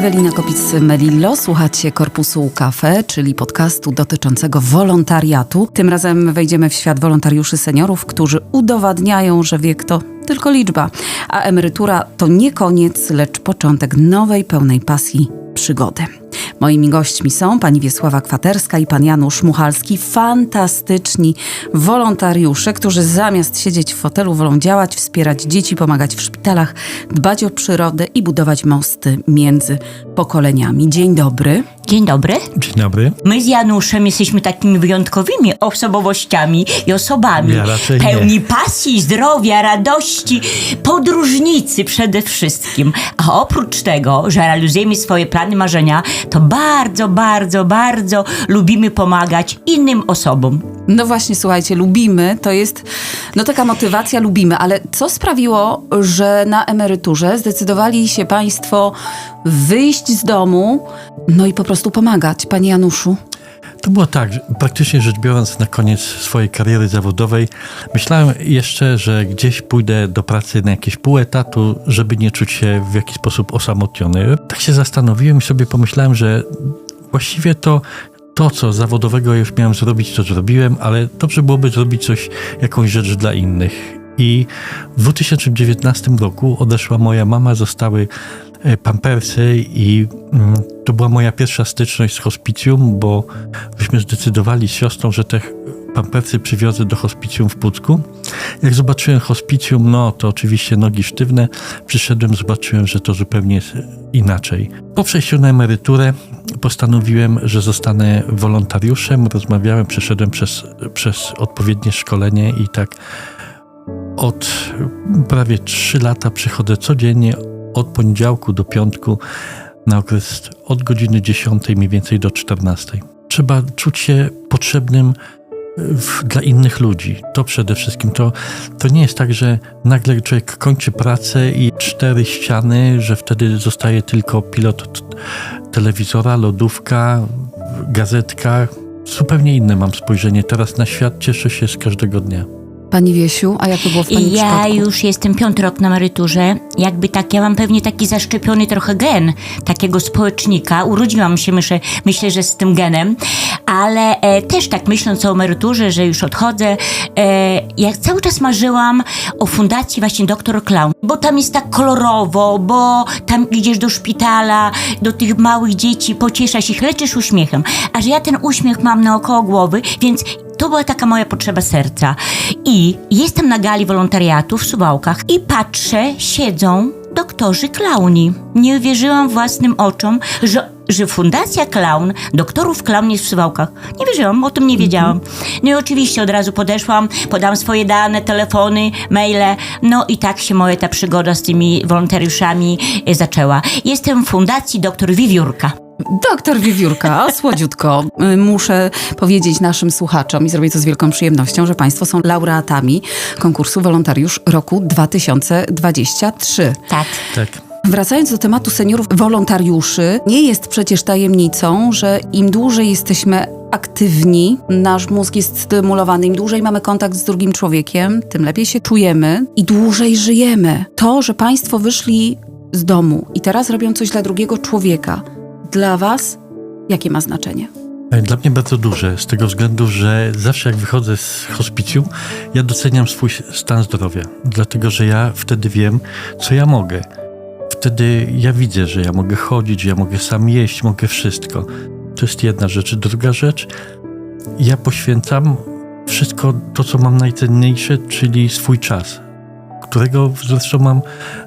Ewelina Kopic-Melillo, słuchacie Korpusu Cafe, czyli podcastu dotyczącego wolontariatu. Tym razem wejdziemy w świat wolontariuszy seniorów, którzy udowadniają, że wiek to tylko liczba, a emerytura to nie koniec, lecz początek nowej, pełnej pasji przygody. Moimi gośćmi są pani Wiesława Kwaterska i pan Janusz Muchalski, fantastyczni wolontariusze, którzy zamiast siedzieć w fotelu wolą działać, wspierać dzieci, pomagać w szpitalach, dbać o przyrodę i budować mosty między pokoleniami. Dzień dobry. Dzień dobry. Dzień dobry. My z Januszem jesteśmy takimi wyjątkowymi osobowościami i osobami. Ja raczej pełni nie. pasji, zdrowia, radości, podróżnicy przede wszystkim. A oprócz tego, że realizujemy swoje plany, marzenia, to bardzo, bardzo, bardzo lubimy pomagać innym osobom. No właśnie, słuchajcie, lubimy, to jest no taka motywacja, lubimy, ale co sprawiło, że na emeryturze zdecydowali się Państwo wyjść z domu, no i po prostu pomagać, Panie Januszu? To było tak, praktycznie rzecz biorąc, na koniec swojej kariery zawodowej myślałem jeszcze, że gdzieś pójdę do pracy na jakieś pół etatu, żeby nie czuć się w jakiś sposób osamotniony. Tak się zastanowiłem i sobie pomyślałem, że właściwie to to, co zawodowego już miałem zrobić, to zrobiłem, ale dobrze byłoby zrobić coś, jakąś rzecz dla innych. I w 2019 roku odeszła moja mama, zostały e, pampersy i mm, to była moja pierwsza styczność z hospicjum, bo byśmy zdecydowali z siostrą, że te pampersy przywiozę do hospicjum w Pucku. Jak zobaczyłem hospicjum, no to oczywiście nogi sztywne. Przyszedłem, zobaczyłem, że to zupełnie jest inaczej. Po przejściu na emeryturę postanowiłem, że zostanę wolontariuszem. Rozmawiałem, przeszedłem przez, przez odpowiednie szkolenie i tak od prawie 3 lata przychodzę codziennie od poniedziałku do piątku na okres od godziny 10 mniej więcej do 14. Trzeba czuć się potrzebnym w, dla innych ludzi. To przede wszystkim. To, to nie jest tak, że nagle człowiek kończy pracę i cztery ściany, że wtedy zostaje tylko pilot telewizora, lodówka, gazetka. Zupełnie inne mam spojrzenie teraz na świat. Cieszę się z każdego dnia. Pani Wiesiu, a jak to było w Pani ja przypadku? już jestem piąty rok na emeryturze. Jakby tak, ja mam pewnie taki zaszczepiony trochę gen takiego społecznika. Urodziłam się, myślę, myślę że z tym genem, ale e, też tak myśląc o emeryturze, że już odchodzę, e, ja cały czas marzyłam o fundacji właśnie Doktor Clown, bo tam jest tak kolorowo, bo tam idziesz do szpitala, do tych małych dzieci, pocieszasz ich, leczysz uśmiechem, a że ja ten uśmiech mam naokoło głowy, więc to była taka moja potrzeba serca. I jestem na gali wolontariatu w Suwałkach i patrzę, siedzą doktorzy klauni. Nie uwierzyłam własnym oczom, że, że Fundacja Klaun, doktorów klaun jest w Suwałkach. Nie wierzyłam, o tym nie wiedziałam. No i oczywiście od razu podeszłam, podam swoje dane, telefony, maile. No i tak się moja ta przygoda z tymi wolontariuszami e, zaczęła. Jestem w Fundacji doktor Wiwiórka. Doktor Wiewiórka, słodziutko. Y, Muszę powiedzieć naszym słuchaczom i zrobię to z wielką przyjemnością, że Państwo są laureatami konkursu Wolontariusz roku 2023. Tak. Tak. Wracając do tematu seniorów wolontariuszy, nie jest przecież tajemnicą, że im dłużej jesteśmy aktywni, nasz mózg jest stymulowany, im dłużej mamy kontakt z drugim człowiekiem, tym lepiej się czujemy i dłużej żyjemy. To, że Państwo wyszli z domu i teraz robią coś dla drugiego człowieka, dla Was jakie ma znaczenie? E, Dla mnie bardzo duże, z tego względu, że zawsze jak wychodzę z hospicjum, ja doceniam swój stan zdrowia, dlatego że ja wtedy wiem, co ja mogę. Wtedy ja widzę, że ja mogę chodzić, ja mogę sam jeść, mogę wszystko. To jest jedna rzecz. Druga rzecz, ja poświęcam wszystko to, co mam najcenniejsze, czyli swój czas, którego zresztą mam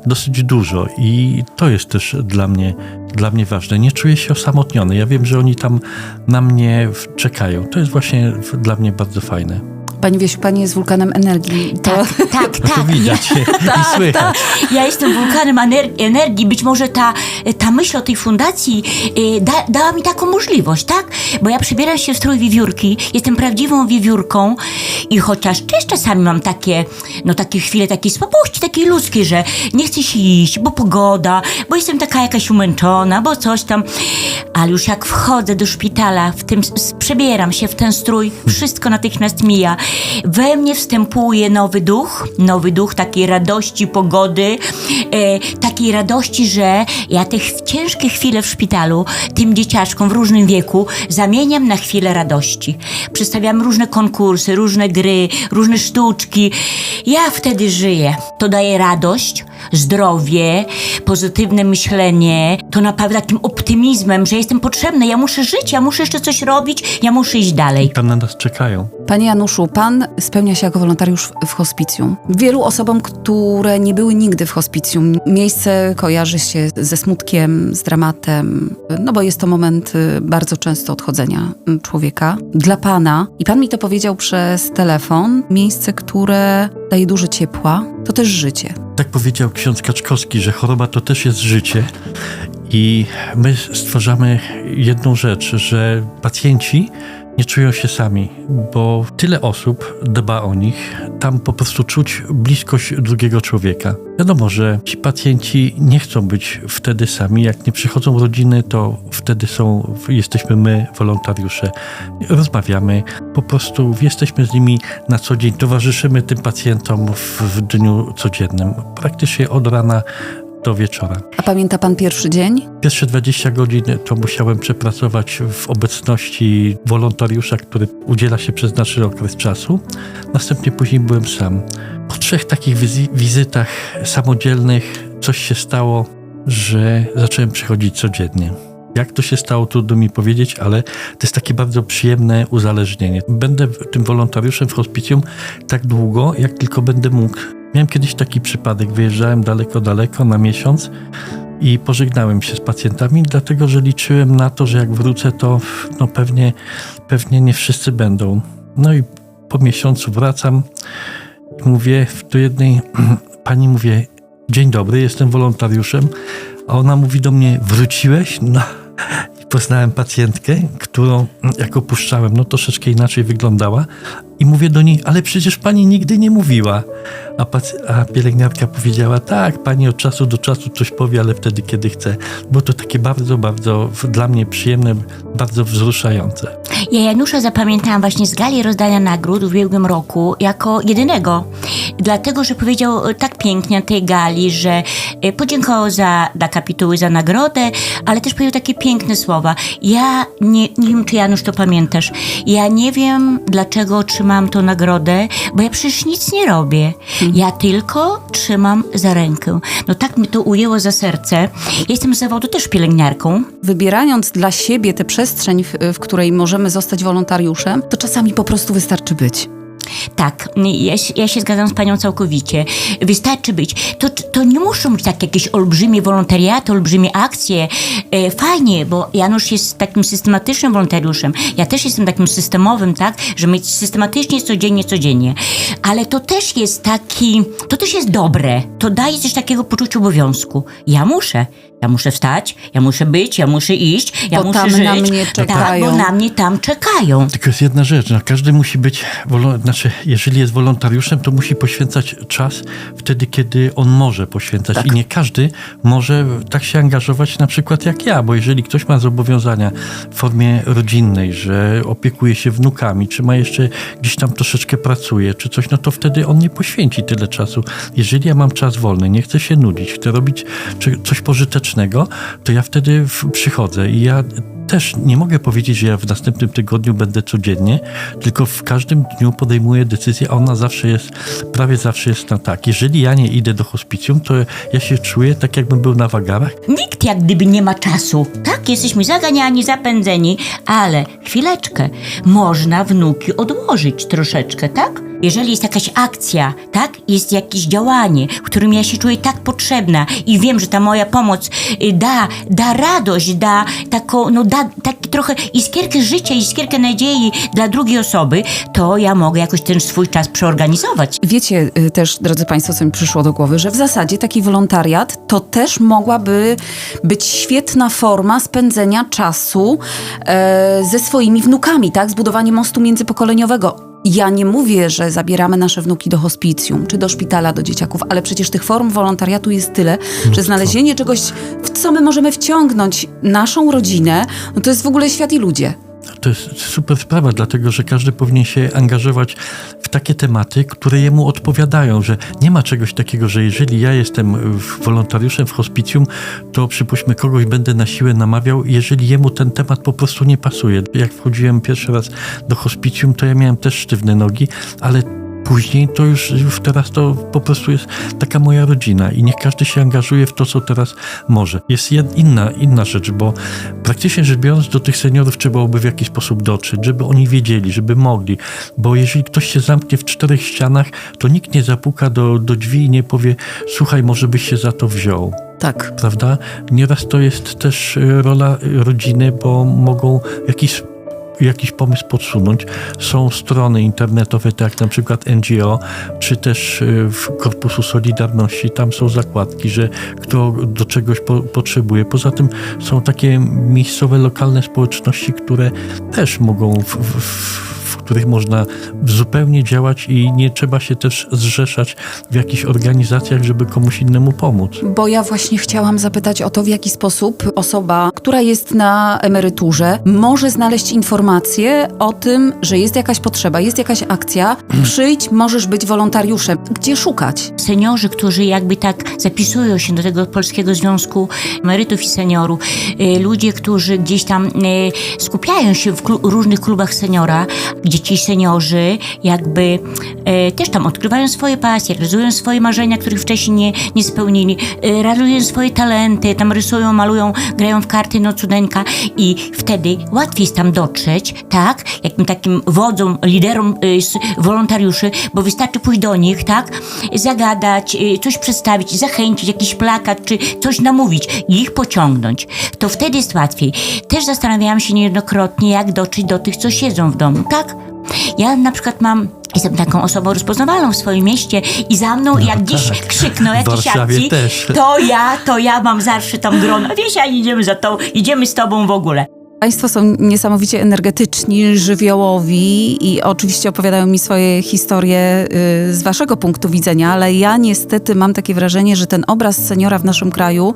dosyć dużo i to jest też dla mnie, dla mnie ważne. Nie czuję się osamotniony. Ja wiem, że oni tam na mnie czekają. To jest właśnie dla mnie bardzo fajne. Pani Wiesiu, Pani jest wulkanem energii. To... Tak, tak, No to tak. widać i słychać. Ja jestem wulkanem ener- energii. Być może ta, ta myśl o tej fundacji y, da, dała mi taką możliwość, tak? Bo ja przybieram się w strój wiewiórki, jestem prawdziwą wiewiórką i chociaż też czasami mam takie, no takie chwile takiej słabości, takiej ludzkiej, że nie chcę się iść, bo pogoda, bo jestem taka jakaś umęczona, bo coś tam. Ale już jak wchodzę do szpitala, w tym, przebieram się w ten strój, wszystko natychmiast mija. We mnie wstępuje nowy duch, nowy duch takiej radości, pogody, e, takiej radości, że ja te ciężkie chwile w szpitalu tym dzieciaczkom w różnym wieku zamieniam na chwilę radości. Przedstawiam różne konkursy, różne gry, różne sztuczki. Ja wtedy żyję. To daje radość, zdrowie, pozytywne myślenie. To napawa takim optymizmem, że jestem potrzebna, ja muszę żyć, ja muszę jeszcze coś robić, ja muszę iść dalej. Tam na nas czekają. Panie Januszu, pan spełnia się jako wolontariusz w, w hospicjum. Wielu osobom, które nie były nigdy w hospicjum, miejsce kojarzy się ze smutkiem, z dramatem, no bo jest to moment y, bardzo często odchodzenia y, człowieka. Dla pana, i pan mi to powiedział przez telefon, miejsce, które daje dużo ciepła, to też życie. Tak powiedział ksiądz Kaczkowski, że choroba to też jest życie. I my stwarzamy jedną rzecz, że pacjenci nie czują się sami, bo tyle osób dba o nich, tam po prostu czuć bliskość drugiego człowieka. Wiadomo, że ci pacjenci nie chcą być wtedy sami. Jak nie przychodzą rodziny, to wtedy są, jesteśmy my, wolontariusze. Rozmawiamy, po prostu jesteśmy z nimi na co dzień, towarzyszymy tym pacjentom w, w dniu codziennym, praktycznie od rana do wieczora. A pamięta pan pierwszy dzień? Pierwsze 20 godzin to musiałem przepracować w obecności wolontariusza, który udziela się przez znaczny okres czasu. Następnie później byłem sam. Po trzech takich wizy- wizytach samodzielnych coś się stało, że zacząłem przychodzić codziennie. Jak to się stało, trudno mi powiedzieć, ale to jest takie bardzo przyjemne uzależnienie. Będę tym wolontariuszem w hospicjum tak długo, jak tylko będę mógł. Miałem kiedyś taki przypadek, wyjeżdżałem daleko, daleko na miesiąc i pożegnałem się z pacjentami, dlatego że liczyłem na to, że jak wrócę, to no pewnie, pewnie nie wszyscy będą. No i po miesiącu wracam i mówię do jednej pani, mówię, dzień dobry, jestem wolontariuszem, a ona mówi do mnie, wróciłeś? No poznałem pacjentkę, którą jak opuszczałem, no troszeczkę inaczej wyglądała i mówię do niej, ale przecież pani nigdy nie mówiła. A, pac- a pielęgniarka powiedziała, tak, pani od czasu do czasu coś powie, ale wtedy, kiedy chce. Było to takie bardzo, bardzo dla mnie przyjemne, bardzo wzruszające. Ja Janusza zapamiętałam właśnie z gali rozdania nagród w ubiegłym roku jako jedynego. Dlatego, że powiedział tak pięknie na tej gali, że e, podziękował za, dla kapituły za nagrodę, ale też powiedział takie piękne słowa. Ja nie, nie wiem, czy Janusz to pamiętasz. Ja nie wiem, dlaczego otrzymałam tą nagrodę, bo ja przecież nic nie robię. Ja tylko trzymam za rękę. No tak mi to ujęło za serce. Ja jestem z zawodu też pielęgniarką. Wybierając dla siebie tę przestrzeń, w, w której możemy zostać wolontariuszem, to czasami po prostu wystarczy być. Tak, ja, ja się zgadzam z panią całkowicie. Wystarczy być. To, to nie muszą być tak jakieś olbrzymie wolontariaty, olbrzymie akcje. E, fajnie, bo Janusz jest takim systematycznym wolontariuszem. Ja też jestem takim systemowym, tak, że mieć systematycznie, codziennie, codziennie. Ale to też jest taki, to też jest dobre. To daje coś takiego poczucia obowiązku. Ja muszę. Ja muszę wstać, ja muszę być, ja muszę iść, ja Bo muszę tam żyć. na mnie Tak, czekają. bo na mnie tam czekają. Tylko jest jedna rzecz, no, każdy musi być, wolo- znaczy, jeżeli jest wolontariuszem, to musi poświęcać czas wtedy, kiedy on może poświęcać. I nie każdy może tak się angażować, na przykład jak ja, bo jeżeli ktoś ma zobowiązania w formie rodzinnej, że opiekuje się wnukami, czy ma jeszcze gdzieś tam troszeczkę pracuje, czy coś, no to wtedy on nie poświęci tyle czasu. Jeżeli ja mam czas wolny, nie chcę się nudzić, chcę robić coś pożytecznego, to ja wtedy w- przychodzę i ja też nie mogę powiedzieć, że ja w następnym tygodniu będę codziennie, tylko w każdym dniu podejmuję decyzję, a ona zawsze jest, prawie zawsze jest na tak. Jeżeli ja nie idę do hospicjum, to ja się czuję tak, jakbym był na wagarach. Nikt jak gdyby nie ma czasu. Tak, jesteśmy zaganiani, zapędzeni, ale chwileczkę, można wnuki odłożyć troszeczkę, tak? Jeżeli jest jakaś akcja, tak? Jest jakieś działanie, w którym ja się czuję tak potrzebna i wiem, że ta moja pomoc y, da, da radość, da taką, no da taki trochę iskierkę życia, iskierkę nadziei dla drugiej osoby, to ja mogę jakoś ten swój czas przeorganizować. Wiecie y, też, drodzy Państwo, co mi przyszło do głowy, że w zasadzie taki wolontariat to też mogłaby być świetna forma spędzenia czasu e, ze swoimi wnukami, tak? Zbudowanie mostu międzypokoleniowego. Ja nie mówię, że zabieramy nasze wnuki do hospicjum czy do szpitala do dzieciaków, ale przecież tych form wolontariatu jest tyle, że znalezienie czegoś, w co my możemy wciągnąć naszą rodzinę, no to jest w ogóle świat i ludzie. To jest super sprawa, dlatego że każdy powinien się angażować w takie tematy, które jemu odpowiadają, że nie ma czegoś takiego, że jeżeli ja jestem w- wolontariuszem w hospicjum, to przypuśćmy kogoś będę na siłę namawiał, jeżeli jemu ten temat po prostu nie pasuje. Jak wchodziłem pierwszy raz do hospicjum, to ja miałem też sztywne nogi, ale Później to już, już teraz to po prostu jest taka moja rodzina i niech każdy się angażuje w to, co teraz może. Jest inna, inna rzecz, bo praktycznie rzecz biorąc do tych seniorów trzeba byłoby w jakiś sposób dotrzeć, żeby oni wiedzieli, żeby mogli, bo jeżeli ktoś się zamknie w czterech ścianach, to nikt nie zapuka do, do drzwi i nie powie, słuchaj, może byś się za to wziął Tak. prawda? Nieraz to jest też e, rola e, rodziny, bo mogą jakiś jakiś pomysł podsunąć. Są strony internetowe, tak jak na przykład NGO, czy też e, w Korpusu Solidarności. Tam są zakładki, że kto do czegoś po, potrzebuje. Poza tym są takie miejscowe, lokalne społeczności, które też mogą, w, w, w, których można zupełnie działać i nie trzeba się też zrzeszać w jakichś organizacjach, żeby komuś innemu pomóc. Bo ja właśnie chciałam zapytać o to, w jaki sposób osoba, która jest na emeryturze, może znaleźć informację o tym, że jest jakaś potrzeba, jest jakaś akcja. Przyjdź, możesz być wolontariuszem. Gdzie szukać? seniorzy, którzy jakby tak zapisują się do tego Polskiego Związku Emerytów i Seniorów, y, ludzie, którzy gdzieś tam y, skupiają się w klu- różnych klubach seniora, gdzie ci seniorzy jakby y, też tam odkrywają swoje pasje, realizują swoje marzenia, których wcześniej nie, nie spełnili, y, realizują swoje talenty, tam rysują, malują, grają w karty, no cudeńka i wtedy łatwiej jest tam dotrzeć, tak, jakim takim wodzom, liderom s- wolontariuszy, bo wystarczy pójść do nich, tak, zagadać, y, coś przedstawić, zachęcić, jakiś plakat, czy coś namówić i ich pociągnąć. To wtedy jest łatwiej. Też zastanawiałam się niejednokrotnie, jak dotrzeć do tych, co siedzą w domu, tak? Ja na przykład mam Jestem taką osobą rozpoznawalną w swoim mieście i za mną, jak gdzieś tak. krzykną W jakiś Warszawie akcji, też. to ja, to ja mam zawsze tam grono. Wiesz, ja idziemy za tą, idziemy z tobą w ogóle. Państwo są niesamowicie energetyczni, żywiołowi i oczywiście opowiadają mi swoje historie y, z waszego punktu widzenia, ale ja niestety mam takie wrażenie, że ten obraz seniora w naszym kraju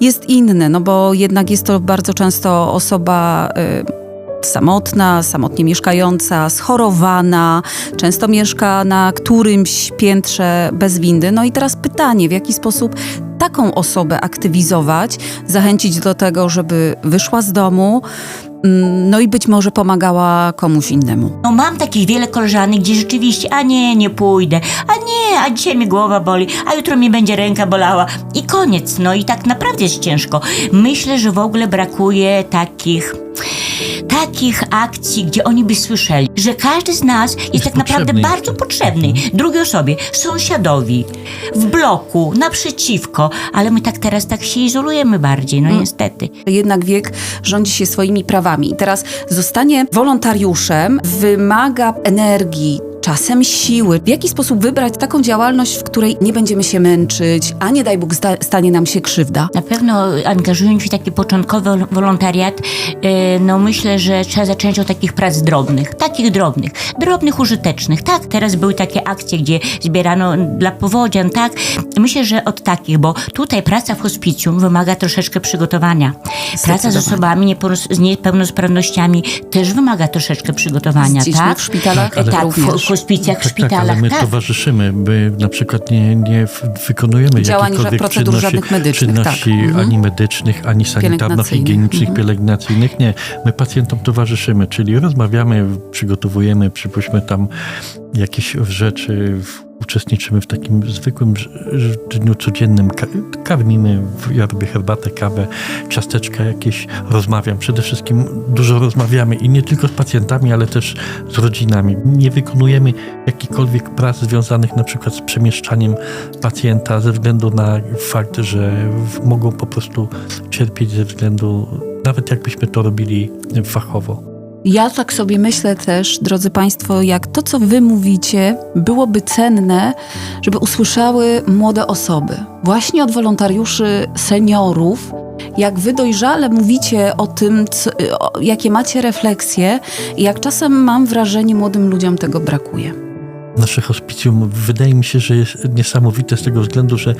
jest inny, no bo jednak jest to bardzo często osoba y, samotna, samotnie mieszkająca, schorowana, często mieszka na którymś piętrze bez windy. No i teraz pytanie, w jaki sposób taką osobę aktywizować, zachęcić do tego, żeby wyszła z domu, mm, no i być może pomagała komuś innemu. No mam takich wiele koleżanek, gdzie rzeczywiście, a nie, nie pójdę, a nie, a dzisiaj mi głowa boli, a jutro mi będzie ręka bolała i koniec. No i tak naprawdę jest ciężko. Myślę, że w ogóle brakuje takich takich akcji, gdzie oni by słyszeli, że każdy z nas jest, tak naprawdę potrzebny bardzo potrzebny drugiej osobie, sąsiadowi, w bloku, naprzeciwko, ale my tak teraz tak się izolujemy bardziej, no niestety. Jednak wiek rządzi się swoimi prawami. I teraz zostanie wolontariuszem wymaga energii, czasem siły. W jaki sposób wybrać taką działalność, w której nie będziemy się męczyć, a nie daj Bóg sta- stanie nam się krzywda? Na pewno angażując się w taki początkowy wol- wolontariat, e, no myślę, że trzeba zacząć od takich prac drobnych, takich drobnych, drobnych, użytecznych, tak? Teraz były takie akcje, gdzie zbierano dla powodzian, tak? Myślę, że od takich, bo tutaj praca w hospicjum wymaga troszeczkę przygotowania. Praca z osobami z niepełnosprawnościami też wymaga troszeczkę przygotowania, Z tak? w szpitalach tak, w, również. w hospicjach, w Tak, tak, szpitalach, ale my tak. towarzyszymy, my na przykład nie, nie wykonujemy Działań, jakichkolwiek procedur czynności, żadnych medycznych, czynności tak. Mhm. ani medycznych, ani sanitarno-higienicznych, pielęgnacyjnych. Nie, my pacjentom towarzyszymy, czyli rozmawiamy, przygotowujemy, przypuśćmy tam jakieś rzeczy, w- uczestniczymy w takim zwykłym dniu codziennym, Ka- karmimy, ja robię herbatę, kawę, ciasteczka jakieś, rozmawiam. Przede wszystkim dużo rozmawiamy i nie tylko z pacjentami, ale też z rodzinami. Nie wykonujemy jakichkolwiek prac związanych na przykład z przemieszczaniem pacjenta ze względu na fakt, że mogą po prostu cierpieć ze względu, nawet jakbyśmy to robili fachowo. Ja tak sobie myślę też, drodzy Państwo, jak to, co Wy mówicie, byłoby cenne, żeby usłyszały młode osoby. Właśnie od wolontariuszy seniorów, jak Wy dojrzale mówicie o tym, co, jakie macie refleksje, jak czasem mam wrażenie, młodym ludziom tego brakuje. Nasze hospicjum wydaje mi się, że jest niesamowite z tego względu, że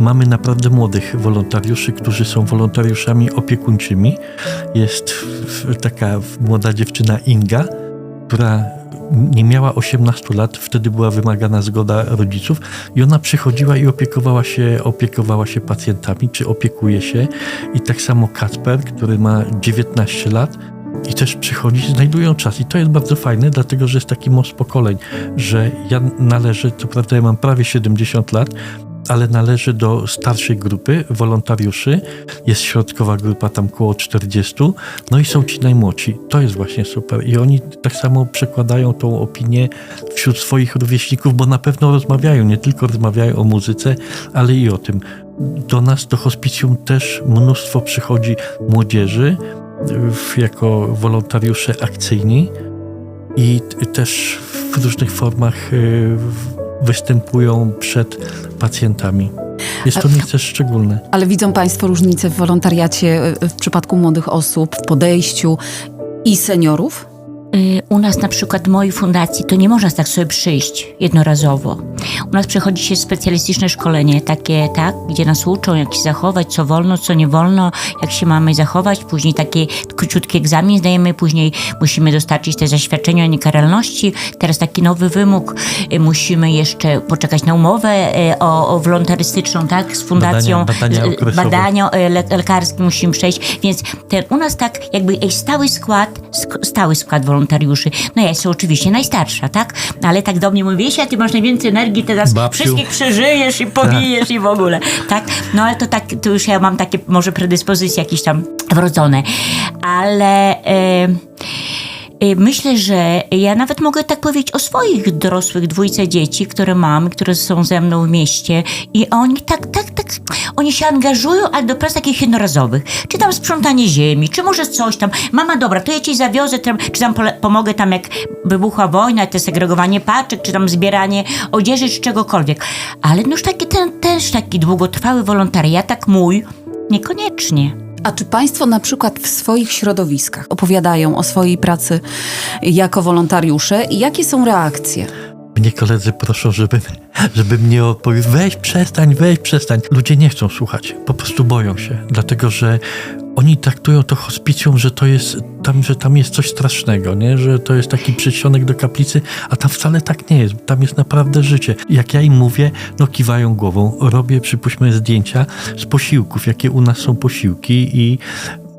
mamy naprawdę młodych wolontariuszy, którzy są wolontariuszami opiekuńczymi. Jest taka młoda dziewczyna Inga, która nie miała 18 lat, wtedy była wymagana zgoda rodziców i ona przychodziła i opiekowała się, opiekowała się pacjentami, czy opiekuje się. I tak samo Kacper, który ma 19 lat, i też przychodzi, znajdują czas. I to jest bardzo fajne, dlatego że jest taki most pokoleń, że ja należę, co prawda ja mam prawie 70 lat, ale należę do starszej grupy wolontariuszy. Jest środkowa grupa tam koło 40, no i są ci najmłodsi. To jest właśnie super. I oni tak samo przekładają tą opinię wśród swoich rówieśników, bo na pewno rozmawiają, nie tylko rozmawiają o muzyce, ale i o tym. Do nas, do hospicjum też mnóstwo przychodzi młodzieży, jako wolontariusze akcyjni i też w różnych formach y, występują przed pacjentami. Jest to miejsce szczególne. Ale widzą Państwo różnicę w wolontariacie y, w przypadku młodych osób, w podejściu i seniorów? Y, U nas na przykład w mojej fundacji to nie można tak sobie przyjść jednorazowo. U nas przechodzi się specjalistyczne szkolenie, takie, tak, gdzie nas uczą, jak się zachować, co wolno, co nie wolno, jak się mamy zachować. Później taki króciutki egzamin zdajemy, później musimy dostarczyć te zaświadczenia o niekaralności. Teraz taki nowy wymóg, y, musimy jeszcze poczekać na umowę y, o, o wolontarystyczną, tak, z fundacją. Badania- badania badania le, lekarskie musimy przejść, więc ten, u nas tak jakby stały skład, sk- stały skład wolontariuszy. No ja jestem oczywiście najstarsza, tak? Ale tak do mnie mówisz, a ty masz najwięcej energii, teraz Babciu. wszystkich przeżyjesz i pobijesz i w ogóle, tak? No ale to tak, to już ja mam takie może predyspozycje jakieś tam wrodzone, ale... E, Y, Myślę, że ja nawet mogę tak powiedzieć o swoich dorosłych dwójce dzieci, które mam, które są ze mną w mieście i oni tak, tak, tak, oni się angażują, ale do prac takich jednorazowych. Czy tam sprzątanie ziemi, czy może coś tam. Mama, dobra, to ja ci zawiozę, czy tam pomogę tam jak wybuchła wojna, te segregowanie paczek, czy tam zbieranie odzieży, czy czegokolwiek. Ale no już taki ten, też taki długotrwały wolontariat, tak mój, niekoniecznie. A czy Państwo na przykład w swoich środowiskach opowiadają o swojej pracy jako wolontariusze i jakie są reakcje? Mnie koledzy proszą, żebym, żebym nie odpowiedział. Weź, przestań, weź, przestań. Ludzie nie chcą słuchać, po prostu boją się, dlatego że oni traktują to hospicjum, że to jest tam, że tam jest coś strasznego, nie? że to jest taki przedsionek do kaplicy, a tam wcale tak nie jest. Tam jest naprawdę życie. Jak ja im mówię, no kiwają głową. Robię, przypuśćmy, zdjęcia z posiłków, jakie u nas są posiłki i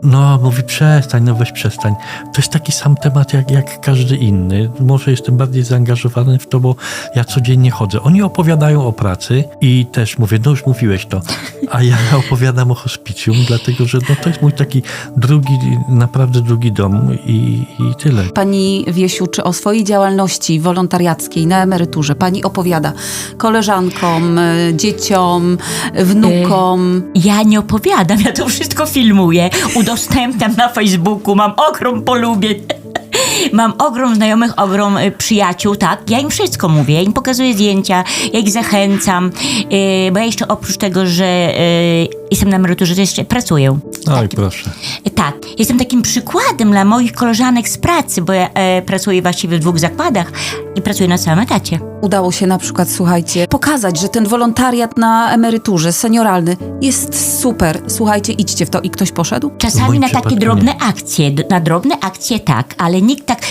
no, mówi przestań, no weź przestań. To jest taki sam temat jak, jak każdy inny. Może jestem bardziej zaangażowany w to, bo ja codziennie chodzę. Oni opowiadają o pracy i też mówię, no już mówiłeś to, a ja opowiadam o hospicjum, dlatego że no, to jest mój taki drugi, naprawdę drugi dom i, i tyle. Pani Wiesiu, czy o swojej działalności wolontariackiej na emeryturze Pani opowiada koleżankom, y, dzieciom, wnukom? Ja nie opowiadam, ja to wszystko filmuję, udostępniam na Facebooku, mam ogrom polubień. Mam ogrom znajomych, ogrom y, przyjaciół, tak? Ja im wszystko mówię, ja im pokazuję zdjęcia, ja ich zachęcam, y, bo ja jeszcze oprócz tego, że y, jestem na emeryturze, to jeszcze pracuję. Oj, proszę. Y, Tak, jestem takim przykładem dla moich koleżanek z pracy, bo ja e, pracuję właściwie w dwóch zakładach i pracuję na całym etacie. Udało się na przykład, słuchajcie, pokazać, że ten wolontariat na emeryturze senioralny jest super. Słuchajcie, idźcie w to. I ktoś poszedł? Czasami na takie drobne akcje, na drobne akcje tak, ale nikt tak,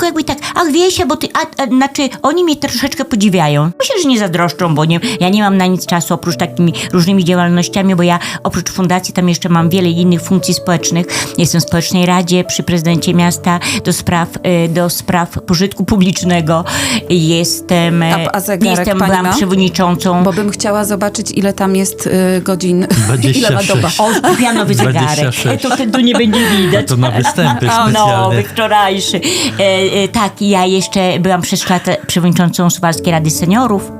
tylko jakby tak, ach Wiesia, bo ty, a, a, znaczy oni mnie troszeczkę podziwiają. Myślę, że nie zazdroszczą, bo nie, ja nie mam na nic czasu oprócz takimi różnymi działalnościami, bo ja oprócz fundacji tam jeszcze mam wiele innych funkcji społecznych. Jestem w społecznej radzie przy prezydencie miasta do spraw, y, do spraw pożytku publicznego. Jestem, e, A- a zegarek jestem pani byłam ma? przewodniczącą. Bo bym chciała zobaczyć, ile tam jest y, godzin, ile ma 26. doba. O, kupiłam nowy zegarek. 26. E, To wtedy nie będzie widać. To na występy O, specjalne. nowy, wczorajszy. E, e, tak, ja jeszcze byłam przez lat przewodniczącą Suwalskiej Rady Seniorów.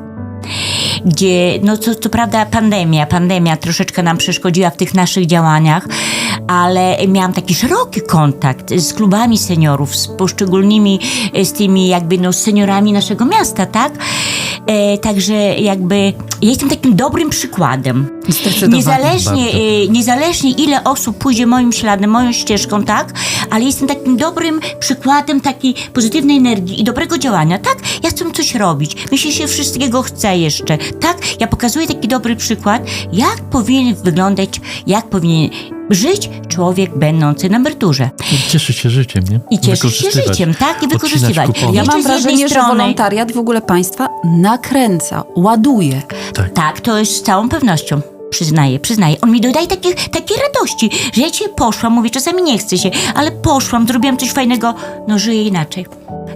Gdzie, no co, co prawda pandemia, pandemia troszeczkę nam przeszkodziła w tych naszych działaniach, ale miałam taki szeroki kontakt z klubami seniorów, z poszczególnymi, z tymi jakby no seniorami naszego miasta, tak? E, także jakby ja jestem takim dobrym przykładem. Niezależnie, y, niezależnie ile osób pójdzie moim śladem, moją ścieżką, tak? ale jestem takim dobrym przykładem takiej pozytywnej energii i dobrego działania, tak? Ja chcę coś robić, myślę, że wszystkiego chcę jeszcze, tak? Ja pokazuję taki dobry przykład, jak powinien wyglądać, jak powinien żyć człowiek będący na emeryturze. I cieszyć się życiem, nie? I cieszyć się życiem, tak? I wykorzystywać. Ja mam wrażenie, że wolontariat w ogóle państwa nakręca, ładuje. Tak. Tak, to jest z całą pewnością. Przyznaję, przyznaję. On mi dodaje takie, takiej radości, że ja dzisiaj poszłam, mówię, czasami nie chcę się, ale poszłam, zrobiłam coś fajnego, no żyję inaczej.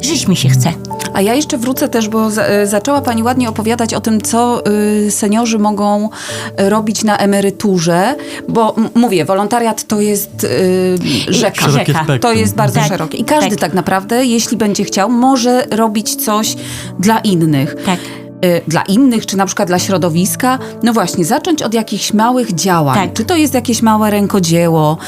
Żyć mi się chce. A ja jeszcze wrócę też, bo za, y, zaczęła Pani ładnie opowiadać o tym, co y, seniorzy mogą y, robić na emeryturze, bo m- mówię, wolontariat to jest y, rzeka. Rzeka. To jest bardzo Tak, szerokie. I każdy tak. tak. naprawdę, jeśli będzie chciał, może robić coś dla innych. Tak. Y, Dla innych, czy na przykład dla środowiska. No właśnie, zacząć od jakichś małych działań. Tak. Czy to jest jakieś małe rękodzieło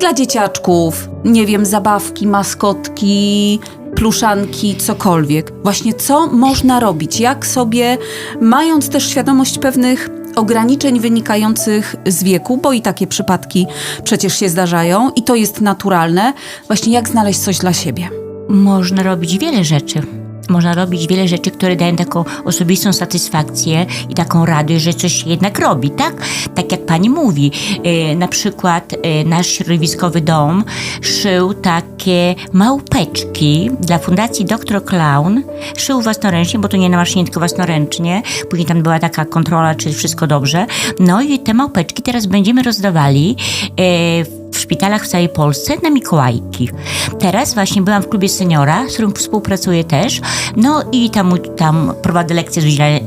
dla dzieciaczków, nie wiem, zabawki, maskotki, pluszanki, cokolwiek. Właśnie co można robić? Jak sobie, mając też świadomość pewnych ograniczeń wynikających z wieku, bo i takie przypadki przecież się zdarzają i to jest naturalne, właśnie jak znaleźć coś dla siebie. Można robić wiele rzeczy. Można robić wiele rzeczy, które dają taką osobistą satysfakcję i taką radość, że coś się jednak robi, tak? Tak jak pani mówi, e, na przykład e, nasz środowiskowy dom szył takie małpeczki dla Fundacji Dr. Clown. Szył własnoręcznie, bo to nie na maszynie, tylko własnoręcznie. Później tam była taka kontrola, czy wszystko dobrze. No i te małpeczki teraz będziemy rozdawali e, w szpitalach w całej Polsce na Mikołajki. Teraz właśnie byłam w klubie seniora, z którym współpracuję też, no i tam, tam prowadzę lekcje z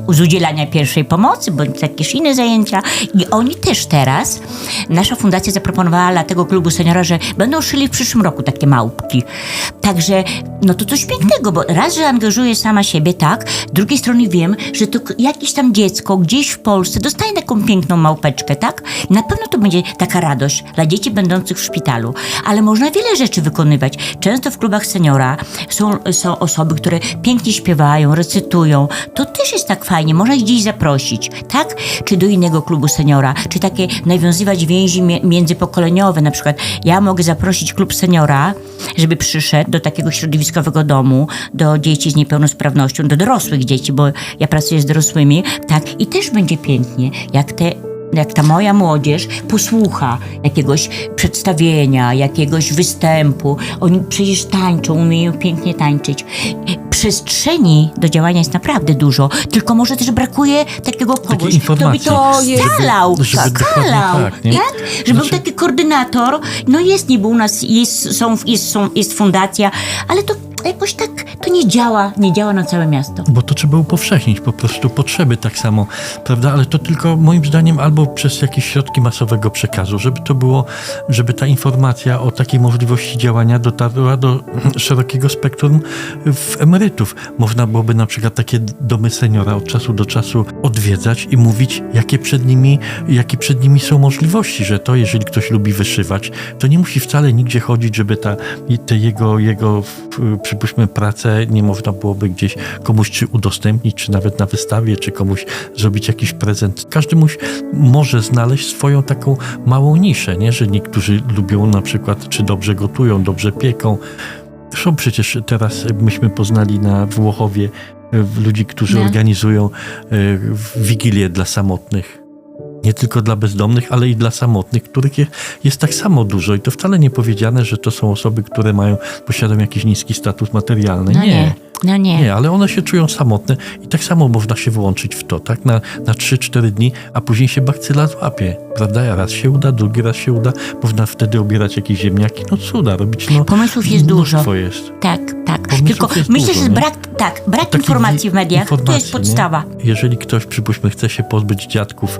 z udzielania pierwszej pomocy, bądź jakieś inne zajęcia i oni też teraz, nasza fundacja zaproponowała dla tego klubu seniora, że będą szyli w przyszłym roku takie małpki. Także, no to coś pięknego, bo raz, że angażuję sama siebie, tak, z drugiej strony wiem, że to jakieś tam dziecko gdzieś w Polsce dostaje taką piękną małpeczkę, tak? I na pewno to będzie taka radość dla dzieci będących w szpitalu. Ale można wiele rzeczy wykonywać. Często w klubach seniora są, są osoby, które pięknie śpiewają, recytują. To też jest tak fajnie, można gdzieś zaprosić, tak? Czy do innego klubu seniora, czy takie nawiązywać więzi międzypokoleniowe. Na przykład ja mogę zaprosić klub seniora, żeby przyszedł do takiego środowiskowego domu, do dzieci z niepełnosprawnością, do dorosłych dzieci, bo ja pracuję z dorosłymi, tak? I też będzie pięknie, jak te jak ta moja młodzież posłucha jakiegoś przedstawienia, jakiegoś występu. Oni przecież tańczą, umieją pięknie tańczyć. Przestrzeni do działania jest naprawdę dużo, tylko może też brakuje takiego kogoś, kto by to dokładnie scalał, tak, nie? tak? Żeby był Znaczy- taki koordynator, no jest niby u nas, jest, są, jest, są, jest fundacja, ale to jakoś tak, to nie działa, nie działa na całe miasto. Bo to trzeba upowszechnić, po prostu potrzeby tak samo, prawda? Ale to tylko moim zdaniem albo przez jakieś środki masowego przekazu, żeby to było, żeby ta informacja o takiej możliwości działania dotarła do szerokiego spektrum w emerytów. Można byłoby na przykład takie domy seniora od czasu do czasu odwiedzać i mówić, jakie przed nimi, jakie przed nimi są możliwości, że to, jeżeli ktoś lubi wyszywać, to nie musi wcale nigdzie chodzić, żeby ta, te jego, jego przypuśćmy pracę nie można byłoby gdzieś komuś czy udostępnić, czy nawet na wystawie, czy komuś zrobić jakiś prezent. Każdy muś, może znaleźć swoją taką małą niszę, nie? że niektórzy lubią na przykład, czy dobrze gotują, dobrze pieką. Są przecież teraz, myśmy poznali na Włochowie e, ludzi, którzy No. organizują e, wigilię dla samotnych. Nie tylko dla bezdomnych, ale i dla samotnych, których je- jest tak samo dużo. I to wcale nie powiedziane, że to są osoby, które mają, posiadają jakiś niski status materialny. No nie. nie, no nie. Nie, ale one się czują samotne i tak samo można się włączyć w to, tak? Na, na 3-4 dni, a później się bakcyla złapie, prawda? Raz się uda, drugi raz się uda. Można wtedy obierać jakieś ziemniaki. No cuda robić, no... Pomysłów jest dużo. jest. Tak, tak. Pomysłów Tylko myślę, dużo, że nie? brak, tak, brak informacji w mediach to informacji, jest podstawa. Nie? Jeżeli ktoś, przypuśćmy, chce się pozbyć dziadków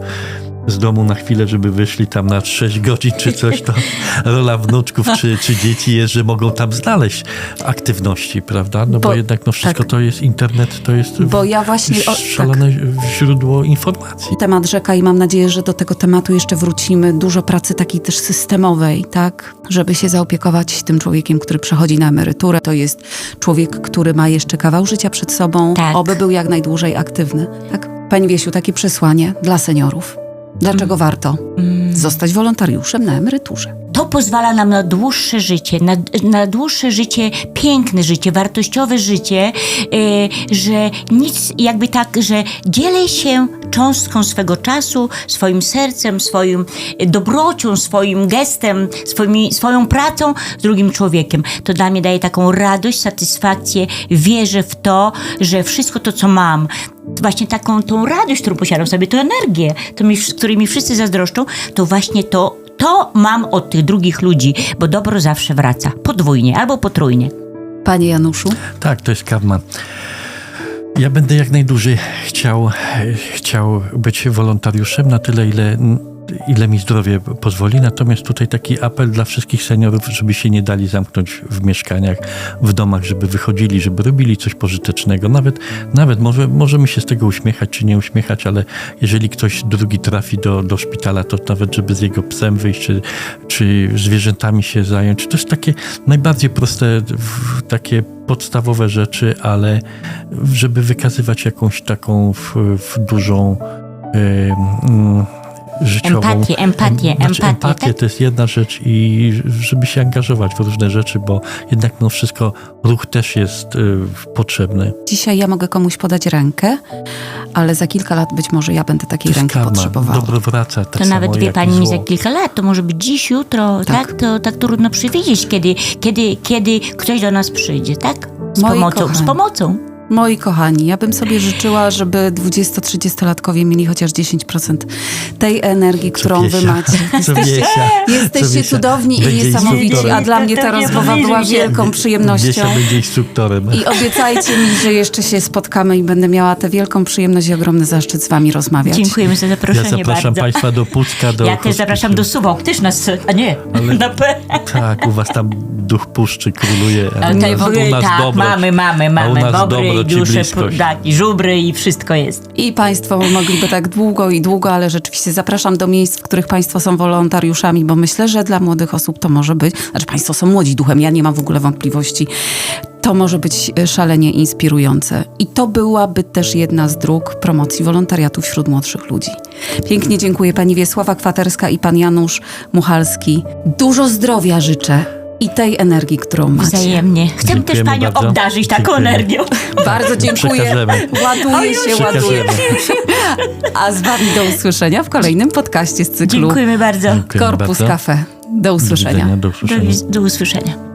z domu na chwilę, żeby wyszli tam na 6 godzin czy coś, to rola wnuczków czy, czy dzieci jest, że mogą tam znaleźć aktywności, prawda? No bo, Bo- jednak no wszystko tak. to jest internet, to jest Bo ja właśnie... O, tak. szalone źródło informacji. temat rzeka i mam nadzieję, że do tego tematu jeszcze wrócimy. Dużo pracy takiej też systemowej, tak? Żeby się zaopiekować tym człowiekiem, który przechodzi na emeryturę. To jest człowiek, który ma jeszcze kawał życia przed sobą, Tak. oby był jak najdłużej aktywny. Tak? Pani Wiesiu, takie przesłanie dla seniorów. Dlaczego warto Mm. zostać wolontariuszem na emeryturze? To pozwala nam na dłuższe życie, na, na dłuższe życie, piękne życie, wartościowe życie, y, że nic jakby tak, że dzielę się cząstką swego czasu, swoim sercem, swoim dobrocią, swoim gestem, swoimi, swoją pracą z drugim człowiekiem. To dla mnie daje taką radość, satysfakcję, wierzę w to, że wszystko to, co mam, właśnie taką tą radość, którą posiadam sobie, tę energię, to mi, z której mi wszyscy zazdroszczą, to właśnie to, to mam od tych drugich ludzi, bo dobro zawsze wraca. Podwójnie albo potrójnie. Panie Januszu? Tak, to jest karma. Ja będę jak najdłużej chciał, chciał być wolontariuszem na tyle, ile, ile mi zdrowie pozwoli. Natomiast tutaj taki apel dla wszystkich seniorów, żeby się nie dali zamknąć w mieszkaniach, w domach, żeby wychodzili, żeby robili coś pożytecznego. Nawet, nawet może, możemy się z tego uśmiechać czy nie uśmiechać, ale jeżeli ktoś drugi trafi do, do szpitala, to nawet żeby z jego psem wyjść, czy, czy zwierzętami się zająć. To jest takie najbardziej proste, takie podstawowe rzeczy, ale żeby wykazywać jakąś taką w, w dużą em, mm, życiową... Empatię, empatię, Em- znaczy, empatię, empatię tak? to jest jedna rzecz i żeby się angażować w różne rzeczy, bo jednak mimo wszystko ruch też jest y, potrzebny. Dzisiaj ja mogę komuś podać rękę, ale za kilka lat być może ja będę takiej ręki karma. potrzebowała. Dobro wraca tak To samo nawet wie pani mi zło. za kilka lat, to może być dziś, jutro, tak? Tak. To tak trudno przewidzieć, kiedy, kiedy, kiedy ktoś do nas przyjdzie, tak? Z Moi pomocą, z kochani. pomocą. Moi kochani, ja bym sobie życzyła, żeby 20-30-latkowie mieli chociaż 10% tej energii, którą wy macie. Jesteście, jesteście cudowni i niesamowici, a dla mnie ta rozmowa była wielką przyjemnością. Będzie instruktorem. I obiecajcie mi, że jeszcze się spotkamy i będę miała tę wielką przyjemność i ogromny zaszczyt z wami rozmawiać. Dziękujemy za Ja zaproszenie zapraszam bardzo. Państwa do Pucka, do Ja też zapraszam do Suwałk, też nas, a nie, na P. Tak, u was tam duch puszczy króluje, a u Ale nas, u nas tak dobro. mamy, mamy, a u mamy nas dobro i ci dusze, bliskość. tak, i żubry i wszystko jest. I Państwo mogliby tak długo i długo, ale rzeczywiście zapraszam do miejsc, w których Państwo są wolontariuszami, bo myślę, że dla młodych osób to może być, znaczy Państwo są młodzi duchem, ja nie mam w ogóle wątpliwości. To może być e, szalenie inspirujące. I to byłaby też jedna z dróg promocji wolontariatu wśród młodszych ludzi. Pięknie dziękuję Pani Wiesława Kwaterska i Pan Janusz Muchalski. Dużo zdrowia życzę i tej energii, którą macie. Wzajemnie. Chcę też Dziękujemy Panią bardzo. obdarzyć taką Dziękujemy. energią. Bardzo dziękuję. Przekażemy. Ładuje się, ładuje. Przekażemy. A z Wami do usłyszenia w kolejnym podcaście z cyklu Dziękujemy bardzo. Dziękujemy Korpus bardzo. Cafe. Do Do usłyszenia. widzenia, do Do, usłyszenia. do usłyszenia.